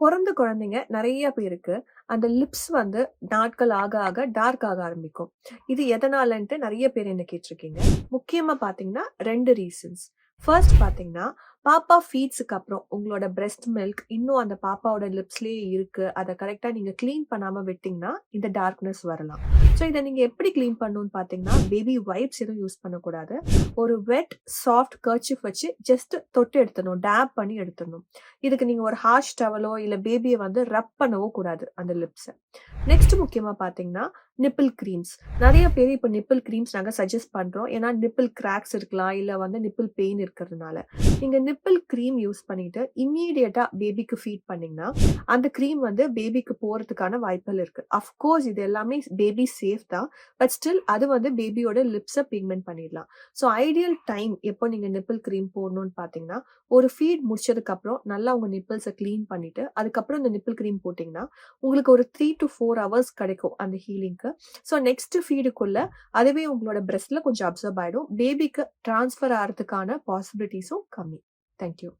பிறந்த குழந்தைங்க நிறைய பேருக்கு அந்த லிப்ஸ் வந்து நாட்கள் ஆக ஆக டார்க் ஆக ஆரம்பிக்கும். இது எதனாலன்ட்டு நிறைய பேர் என்ன கேட்டிருக்கீங்க. முக்கியமா பார்த்தீங்கன்னா ரெண்டு ரீசன்ஸ். ஃபர்ஸ்ட் பார்த்தீங்கன்னா, பாப்பா ஃபீட்ஸுக்கு அப்புறம் உங்களோட பிரெஸ்ட் மில்க் இன்னும் அந்த பாப்பாவோட லிப்ஸ்லேயே இருக்கு. அதை கரெக்டாக நீங்கள் க்ளீன் பண்ணாமல் விட்டிங்கன்னா இந்த டார்க்னஸ் வரலாம். ஸோ இதை நீங்கள் எப்படி க்ளீன் பண்ணணும்னு பார்த்தீங்கன்னா, பேபி வைப்ஸ் எதுவும் யூஸ் பண்ணக்கூடாது. ஒரு வெட் சாஃப்ட் கர்ச்சீஃப் வச்சு ஜஸ்ட் தொட்டு எடுத்துடணும் டேப் பண்ணி எடுத்துடணும் இதுக்கு நீங்கள் ஒரு ஹார்ஷ் டவலோ இல்லை பேபியை வந்து ரப் பண்ணவோ கூடாது அந்த லிப்ஸை நெக்ஸ்ட் முக்கியமாக பார்த்தீங்கன்னா, நிப்பிள் க்ரீம்ஸ் நிறைய பேர் இப்போ நிப்பிள் க்ரீம்ஸ் நாங்கள் சஜஸ்ட் பண்ணுறோம் ஏன்னா நிப்பிள் கிராக்ஸ் இருக்கலாம். இல்லை வந்து நிப்பிள் பெயின் இருக்கிறதுனால. நீங்கள் நிப்பிள் க்ரீம் யூஸ் பண்ணிட்டு இம்மீடியட்டாக பேபிக்கு ஃபீட் பண்ணிங்கன்னா அந்த க்ரீம் வந்து பேபிக்கு போகிறதுக்கான வாய்ப்புகள் இருக்குது அஃப்கோர்ஸ் இது எல்லாமே பேபி சேஃப் தான். பட் ஸ்டில் அது வந்து பேபியோட லிப்ஸ பிக்மெண்ட் பண்ணிடலாம். ஸோ ஐடியல் டைம் எப்போ நீங்கள் நிப்பிள் க்ரீம் போடணும்னு பார்த்தீங்கன்னா, ஒரு ஃபீட் முடிச்சதுக்கப்புறம் நல்லா உங்கள் நிப்பிள்ஸை க்ளீன் பண்ணிட்டு, அதுக்கப்புறம் இந்த நிப்பிள் க்ரீம் போட்டிங்கன்னா உங்களுக்கு ஒரு த்ரீ டு ஃபோர் ஹவர்ஸ் கிடைக்கும் அந்த ஹீலிங்க்கு. ஸோ நெக்ஸ்ட் ஃபீடுக்குள்ள அதுவே உங்களோட பிரெஸ்ட்டில் கொஞ்சம் அப்சர்வ் ஆகிடும் பேபிக்கு ட்ரான்ஸ்ஃபர் ஆகிறதுக்கான பாசிபிலிட்டிஸும் கம்மி. Thank you.